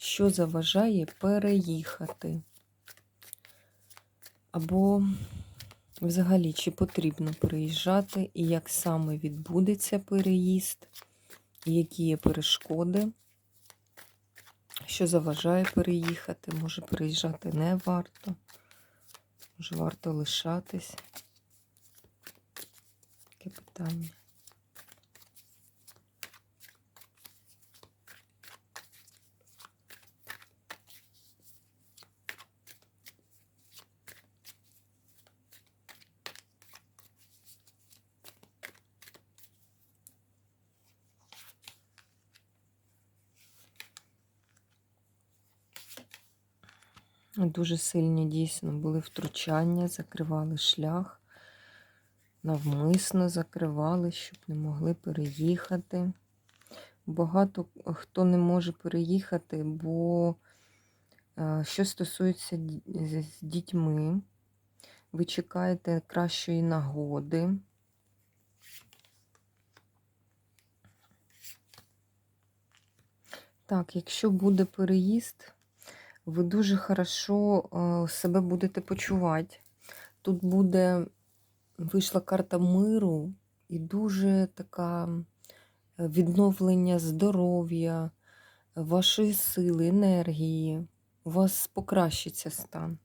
що заважає переїхати. Або, взагалі, чи потрібно переїжджати, і як саме відбудеться переїзд, і які є перешкоди, що заважає переїхати, може переїжджати не варто, може варто лишатись. Таке питання. Дуже сильні дійсно були втручання, закривали шлях, навмисно закривали, щоб не могли переїхати. Багато хто не може переїхати, бо е, що стосується з дітьми, ви чекаєте кращої нагоди. Так, якщо буде переїзд, ви дуже хорошо е, себе будете почувати. Тут буде вийшла карта миру і дуже така е, відновлення здоров'я, вашої сили, енергії. У вас покращиться стан.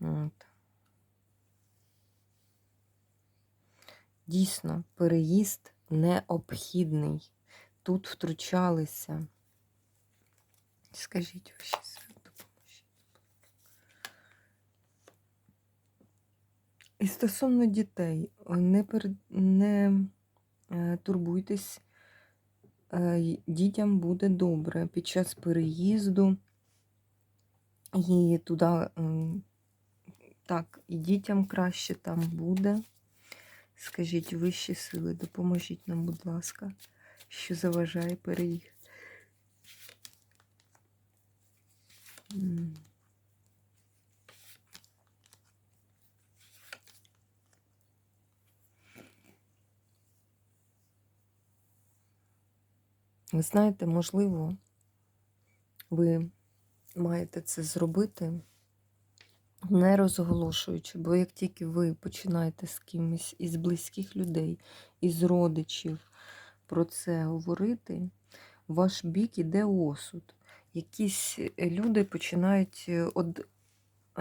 От. Дійсно, переїзд необхідний. Тут втручалися. Скажіть ваші допоможіть. І стосовно дітей, не пер... не е, турбуйтесь, е, дітям буде добре під час переїзду і туди, так, і дітям краще там буде. Скажіть вищі сили, допоможіть нам, будь ласка, що заважає переїхати. Ви знаєте, можливо, ви маєте це зробити, не розголошуючи, бо як тільки ви починаєте з кимось із близьких людей, із родичів про це говорити, в ваш бік іде осуд якісь е, люди починають од, е,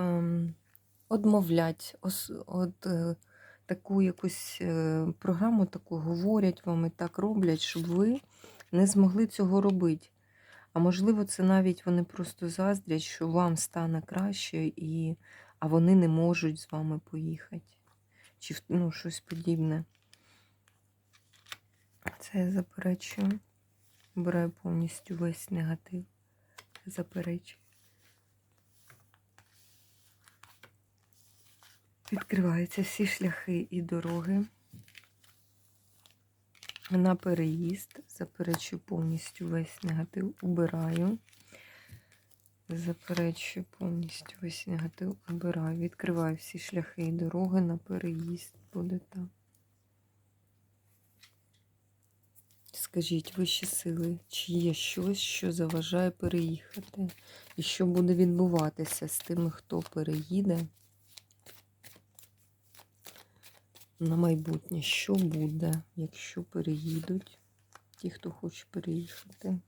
ем, одмовляти, ос, од, е, таку якусь програму таку говорять вам і так роблять, щоб ви не змогли цього робити. А можливо, це навіть вони просто заздрять, що вам стане краще, і, а вони не можуть з вами поїхати. Чи ну, щось подібне. Це я заперечую. Беру повністю весь негатив заперечую. Відкриваються всі шляхи і дороги. На переїзд, заперечую повністю весь негатив, убираю. Заперечую повністю весь негатив, убираю. Відкриваю всі шляхи і дороги на переїзд. Буде так. Скажіть вищі сили, чи є щось, що заважає переїхати? І що буде відбуватися з тими, хто переїде на майбутнє? Що буде, якщо переїдуть ті, хто хоче переїхати?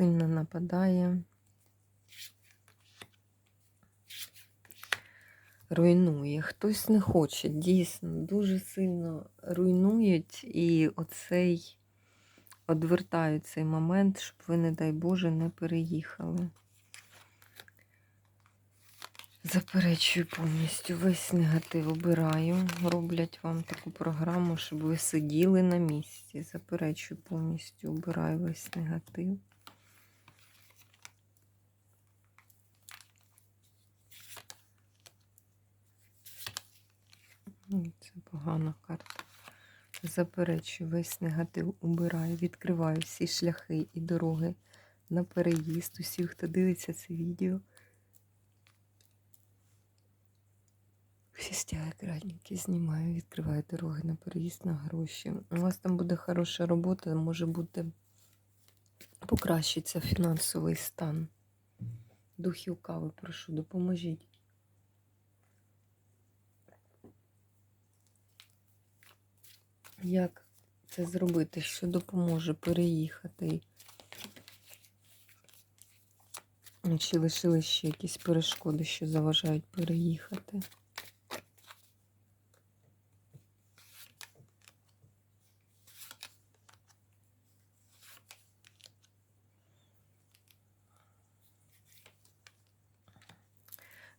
Сильно нападає. Руйнує. Хтось не хоче, дійсно, дуже сильно руйнують і оцей одвертають цей момент, щоб ви, не дай Боже, не переїхали. Заперечую повністю весь негатив обираю. Роблять вам таку програму, щоб ви сиділи на місці. Заперечую повністю, обираю весь негатив. М, Це погана карта. Заперечую весь негатив, убираю, відкриваю всі шляхи і дороги на переїзд. Усі, хто дивиться це відео. Всі стяги крадники знімаю, відкриваю дороги на переїзд на гроші. У вас там буде хороша робота, може бути покращиться фінансовий стан. Духів кави, прошу, допоможіть. Як це зробити? Що допоможе переїхати? Чи лишили ще якісь перешкоди, що заважають переїхати?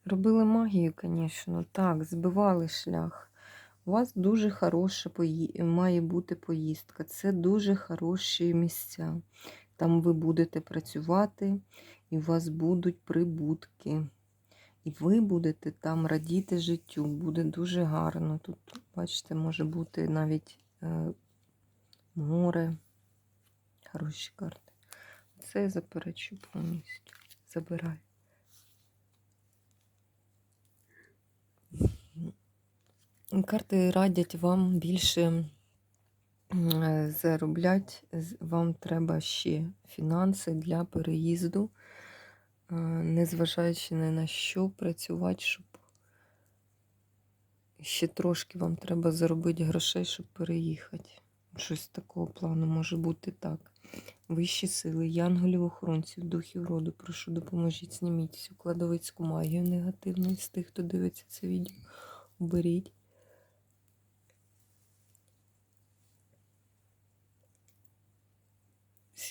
Робили магію, звісно, так, збивали шлях. У вас дуже хороша пої... має бути поїздка. Це дуже хороші місця. Там ви будете працювати, і у вас будуть прибутки. І ви будете там радіти життю. Буде дуже гарно. Тут, бачите, може бути навіть е, море. Хороші карти. Це я заперечую повністю. Забираю. Карти радять вам більше заробляти. Вам треба ще фінанси для переїзду, незважаючи ні на що, працювати, щоб ще трошки вам треба заробити грошей, щоб переїхати. Щось такого плану може бути так. Вищі сили, янголів, охоронців, духів роду, прошу допоможіть, зніміть всю кладовицьку магію негативну з тих, хто дивиться це відео. Уберіть.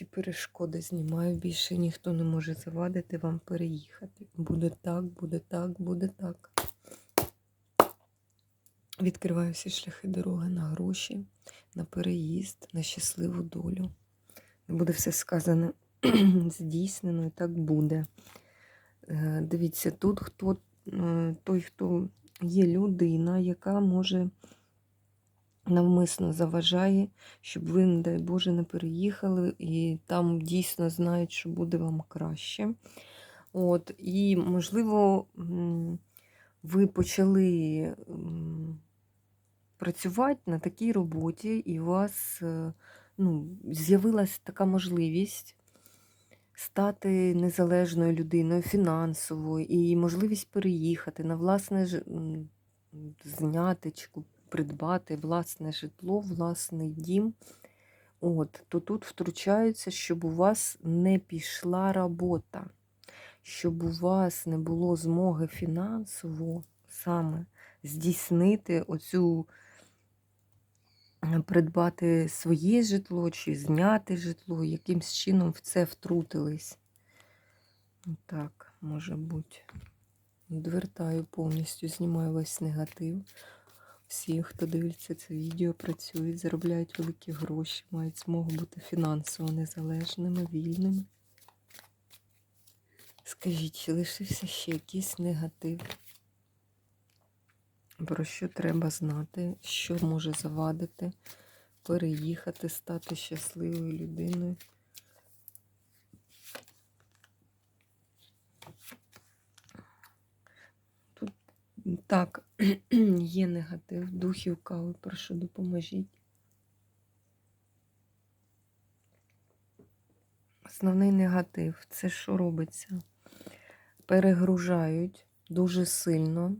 Всі перешкоди знімаю, більше ніхто не може завадити вам переїхати. Буде так, буде так, буде так. Відкриваю всі шляхи дороги на гроші, на переїзд, на щасливу долю. Буде все сказане здійснено, і так буде. Е, Дивіться, тут хто е, той, хто є людина, яка може навмисно заважає, щоб ви, не дай Боже, не переїхали, і там дійсно знають, що буде вам краще. От, І, можливо, ви почали працювати на такій роботі, і у вас е, ну, з'явилася така можливість стати незалежною людиною фінансово, і можливість переїхати на власне зняти чи куп- придбати власне житло, власний дім. От, то тут втручаються, щоб у вас не пішла робота, щоб у вас не було змоги фінансово саме здійснити оцю е, придбати своє житло чи зняти житло, якимсь чином в це втрутились. Так, може бути. Відвертаю повністю, знімаю весь негатив. Всі, хто дивиться це відео, працюють, заробляють великі гроші, мають змогу бути фінансово незалежними, вільними. Скажіть, чи лишився ще якийсь негатив? Про що треба знати, що може завадити, переїхати, стати щасливою людиною? Так, є негатив, духів кави, прошу допоможіть. Основний негатив це що робиться? Перегружають дуже сильно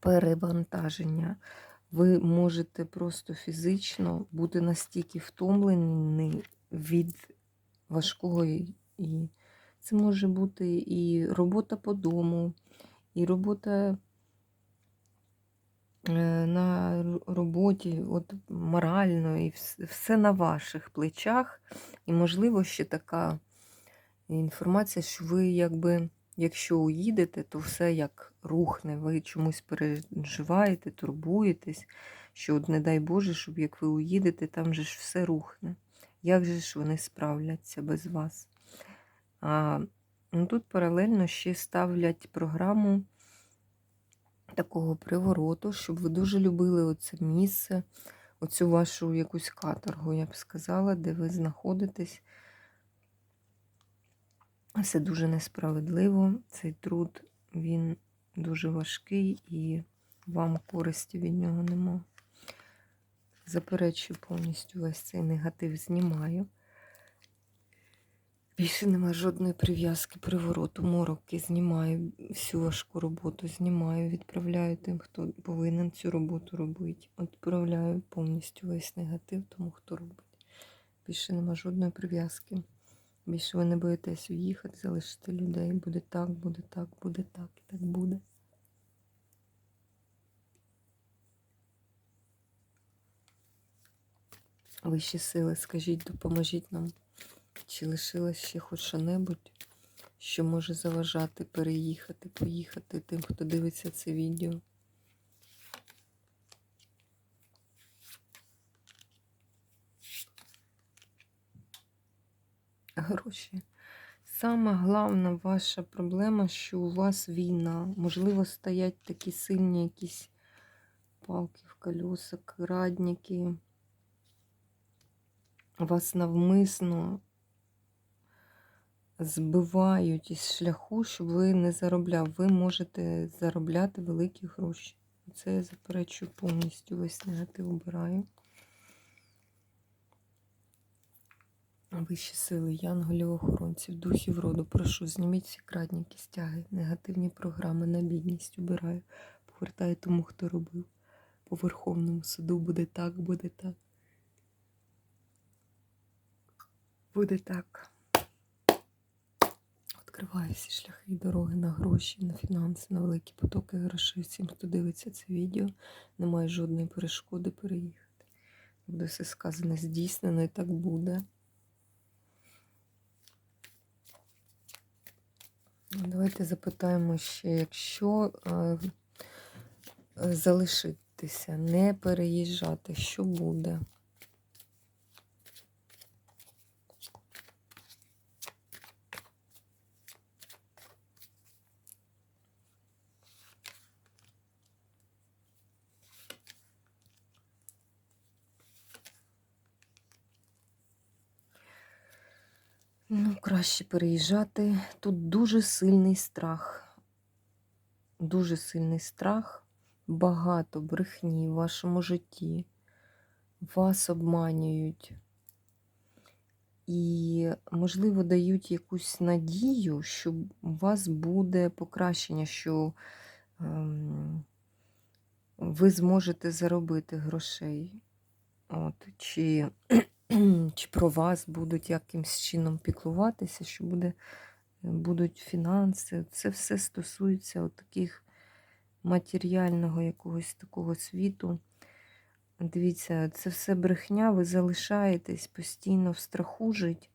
перевантаження. Ви можете просто фізично бути настільки втомлені від важкого, і- це може бути і робота по дому, і робота е, на роботі, от морально, і все на ваших плечах. І, можливо, ще така інформація, що ви якби якщо уїдете, то все як рухне. Ви чомусь переживаєте, турбуєтесь, що, от, не дай Боже, щоб як ви уїдете, там же ж все рухне. Як же ж вони справляться без вас? А, ну, Тут паралельно ще ставлять програму такого привороту, щоб ви дуже любили оце місце, оцю вашу якусь каторгу, я б сказала, де ви знаходитесь. Все дуже несправедливо. Цей труд, він дуже важкий і вам користі від нього нема. Заперечую повністю весь цей негатив знімаю. Більше нема жодної прив'язки, привороту, мороки. Знімаю всю важку роботу, знімаю, відправляю тим, хто повинен цю роботу робити. Відправляю повністю весь негатив тому, хто робить. Більше нема жодної прив'язки. Більше ви не боїтесь уїхати, залишити людей. Буде так, буде так, буде так і так буде. Вищі сили, скажіть, допоможіть нам. Чи лишилось ще хоч що-небудь, що може заважати переїхати, поїхати тим, хто дивиться це відео? Гроші. Сама головна ваша проблема, що у вас війна. Можливо, стоять такі сильні якісь палки в колеса, радники. Вас навмисно збивають із шляху, щоб ви не заробляв. Ви можете заробляти великі гроші. Це я заперечую повністю весь негатив обираю. Вищі сили, янголів, охоронців, духів роду, прошу, зніміть всі крадніки, стяги, негативні програми на бідність убираю. Повертаю тому, хто робив. По Верховному суду буде так, буде так. Буде так. Всі шляхи і дороги на гроші, на фінанси, на великі потоки грошей. Всім, хто дивиться це відео, немає жодної перешкоди переїхати. Буде все сказане здійснено і так буде. Давайте запитаємо ще, якщо е, залишитися, не переїжджати, що буде? Ну, краще переїжджати. Тут дуже сильний страх. Дуже сильний страх, багато брехні в вашому житті. Вас обманюють. І, можливо, дають якусь надію, що у вас буде покращення, що ем, ви зможете заробити грошей. От, Чи чи про вас будуть якимось чином піклуватися, що буде, будуть фінанси. Це все стосується от таких матеріального якогось такого світу. Дивіться, це все брехня, ви залишаєтесь постійно в страху жить,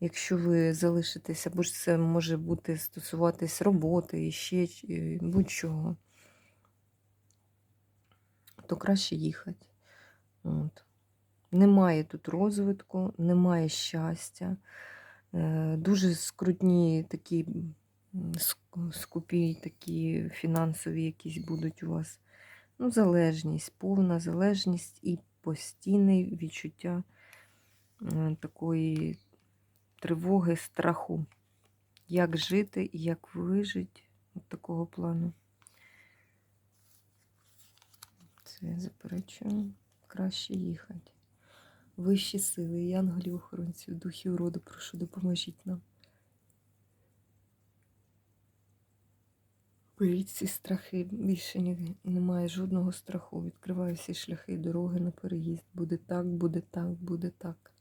якщо ви залишитеся, або ж це може бути стосуватись роботи і ще будь-чого, то краще їхати. От. Немає тут розвитку, немає щастя. Е, дуже скрутні такі скупі, такі фінансові якісь будуть у вас. Ну, залежність, повна залежність і постійне відчуття е, такої тривоги, страху. Як жити і як вижити от такого плану. Це заперечую. Краще їхати. Вищі сили, янголів, охоронців, духів роду, прошу, допоможіть нам. Беріть ці страхи, більше немає жодного страху. Відкриваю всі шляхи і дороги на переїзд. Буде так, буде так, буде так.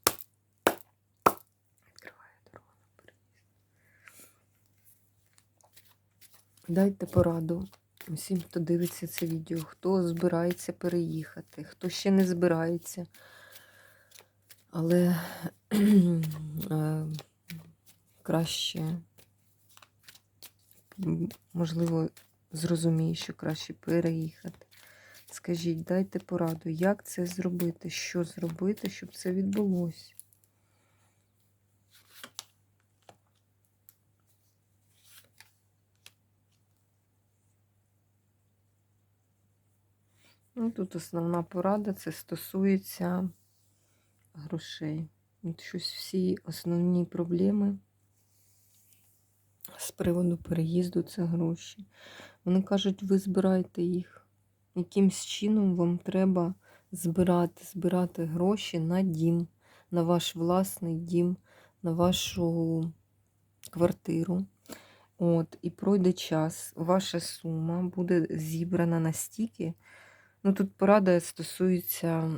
Відкриваю дорогу на переїзд. Дайте пораду усім, хто дивиться це відео, хто збирається переїхати, хто ще не збирається. Але е, краще можливо, зрозуміє, що краще переїхати. Скажіть, дайте пораду, як це зробити, що зробити, щоб це відбулося. Ну, тут основна порада це стосується грошей. От щось всі основні проблеми з приводу переїзду це гроші. Вони кажуть, ви збираєте їх. Якимсь чином вам треба збирати, збирати гроші на дім, на ваш власний дім, на вашу квартиру. От, і пройде час, ваша сума буде зібрана настільки. Ну, тут порада стосується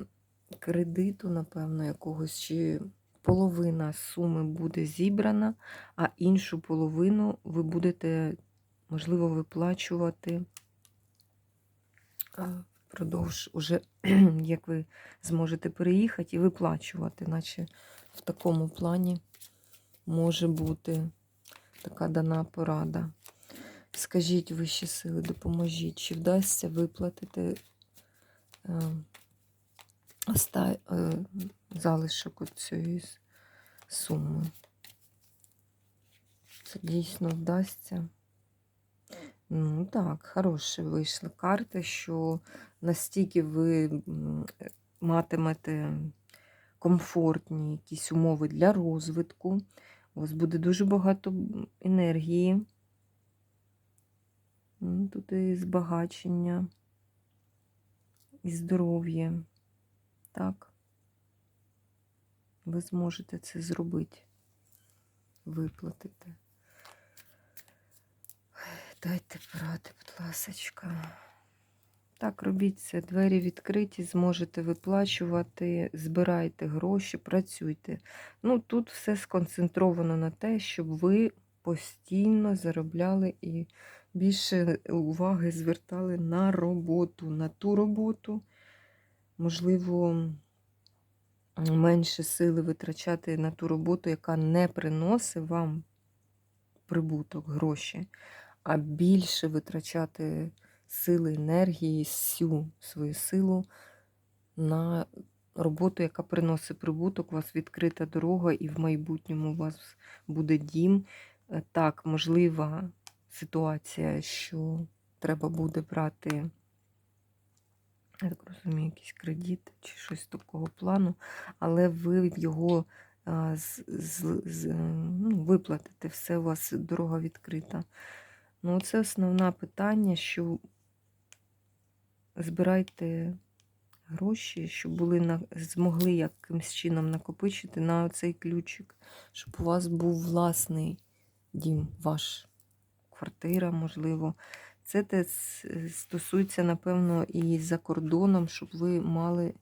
кредиту, напевно, якогось, чи половина суми буде зібрана, а іншу половину ви будете, можливо, виплачувати впродовж, уже, як ви зможете переїхати і виплачувати, наче в такому плані може бути така дана порада. Скажіть вищі сили, допоможіть, чи вдасться виплатити е, оста... е, залишок цієї суми? Це дійсно вдасться. Ну так, хороші вийшли карти, що настільки ви матимете комфортні якісь умови для розвитку. У вас буде дуже багато енергії. М, Тут і збагачення, і здоров'я. Так. Ви зможете це зробити, виплатити. Дайте поради, будь ласочка. Так, робіть це. Двері відкриті, зможете виплачувати, збирайте гроші, працюйте. Ну, тут все сконцентровано на те, щоб ви постійно заробляли і більше уваги звертали на роботу, на ту роботу. Можливо, менше сили витрачати на ту роботу, яка не приносить вам прибуток, гроші, а більше витрачати сили, енергії, всю свою силу на роботу, яка приносить прибуток, у вас відкрита дорога, і в майбутньому у вас буде дім. Так, можлива ситуація, що треба буде брати, я так розумію, якийсь кредит чи щось такого плану, але ви його з, з, з, е, ну, виплатите, все у вас дорога відкрита. Ну, це основне питання, що збирайте гроші, щоб були на, змогли якимось чином накопичити на цей ключик, щоб у вас був власний дім, ваш квартира, можливо. Це те стосується, напевно, і за кордоном, щоб ви мали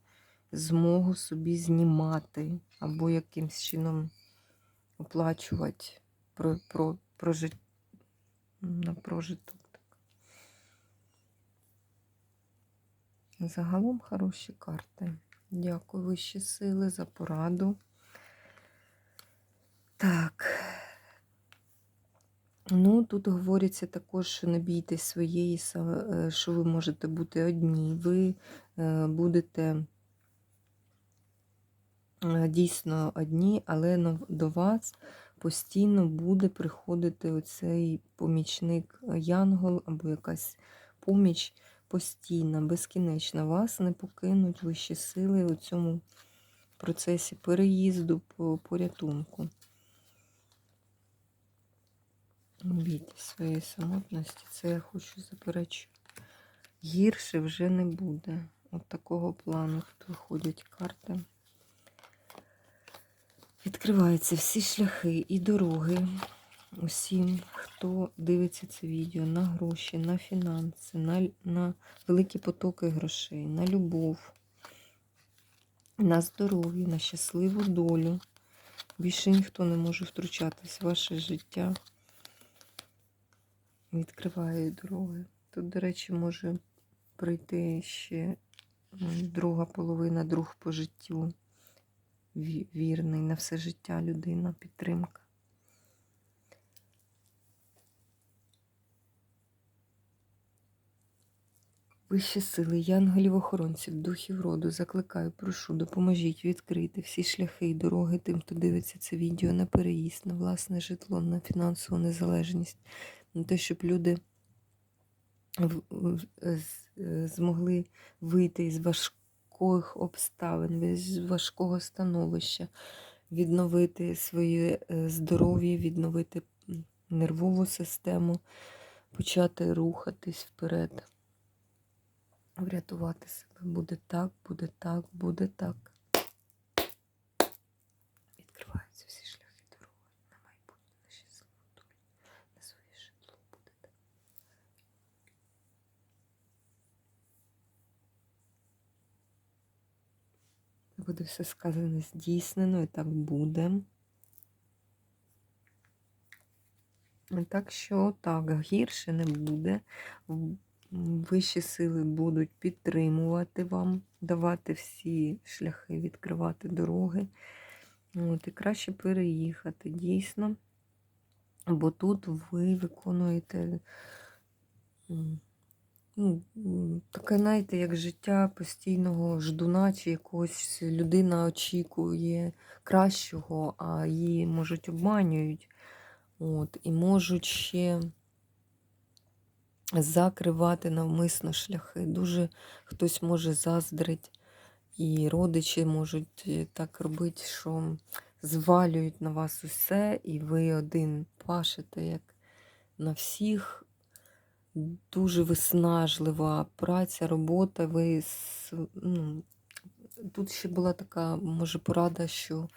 змогу собі знімати або якимось чином оплачувати про, про, прожит, на прожиток. Загалом хороші карти. Дякую вищі сили за пораду. Так. Ну, тут говориться також, що не бійтесь своєї, е, що ви можете бути одні. Ви е, будете е, дійсно одні, але до вас постійно буде приходити оцей помічник Янгол або якась поміч постійна, безкінечна. Вас не покинуть вищі сили у цьому процесі переїзду, по- порятунку. Не своєї самотності, це я хочу заперечити. Гірше вже не буде. От такого плану тут виходять карти. Відкриваються всі шляхи і дороги усім, хто дивиться це відео на гроші, на фінанси, на, на великі потоки грошей, на любов, на здоров'я, на щасливу долю. Більше ніхто не може втручатись в ваше життя відкриває дороги. Тут, до речі, може прийти ще друга половина, друг по життю. Вірний на все життя людина, підтримка. Вищі сили, я ангелів охоронців, духів роду, закликаю, прошу, допоможіть відкрити всі шляхи і дороги тим, хто дивиться це відео на переїзд, на власне житло, на фінансову незалежність, на те, щоб люди змогли вийти із важких обставин, з важкого становища, відновити своє е, здоров'я, відновити нервову систему, почати рухатись вперед врятувати себе. Буде так, буде так, буде так. Відкриваються всі шляхи дороги на майбутнє, на щасливу долю, на своє житло буде так. Буде все сказане здійснено, і так буде. Так що так, гірше не буде. Вищі сили будуть підтримувати вам, давати всі шляхи, відкривати дороги. От, і краще переїхати дійсно. Бо тут ви виконуєте ну, таке, знаєте, як життя постійного ждуна, чи якогось людина очікує кращого, а її, можуть, обманюють. От, і можуть ще закривати навмисно шляхи. Дуже хтось може заздрить, і родичі можуть е, так робити, що звалюють на вас усе, і ви один пашете, як на всіх. Дуже виснажлива праця, робота. Ви ну, тут ще була така, може, порада, що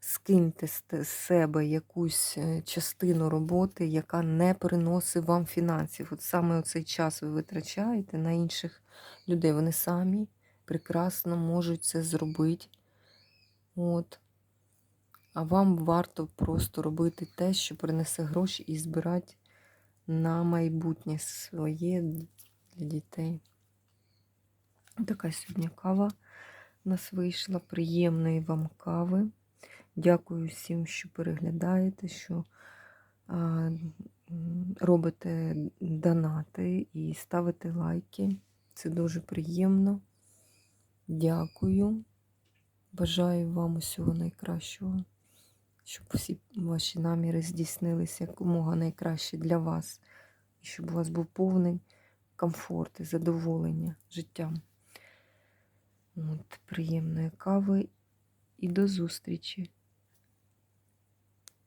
скиньте з себе якусь е, частину роботи, яка не приносить вам фінансів. От саме цей час ви витрачаєте на інших людей. Вони самі прекрасно можуть це зробити. От. А вам варто просто робити те, що принесе гроші і збирати на майбутнє своє для дітей. Така сьогодні кава у нас вийшла. Приємної вам кави. Дякую всім, що переглядаєте, що а, робите донати і ставите лайки. Це дуже приємно. Дякую. Бажаю вам усього найкращого, щоб всі ваші наміри здійснилися якомога найкраще для вас, і щоб у вас був повний комфорт і задоволення життям. От, приємної кави і до зустрічі!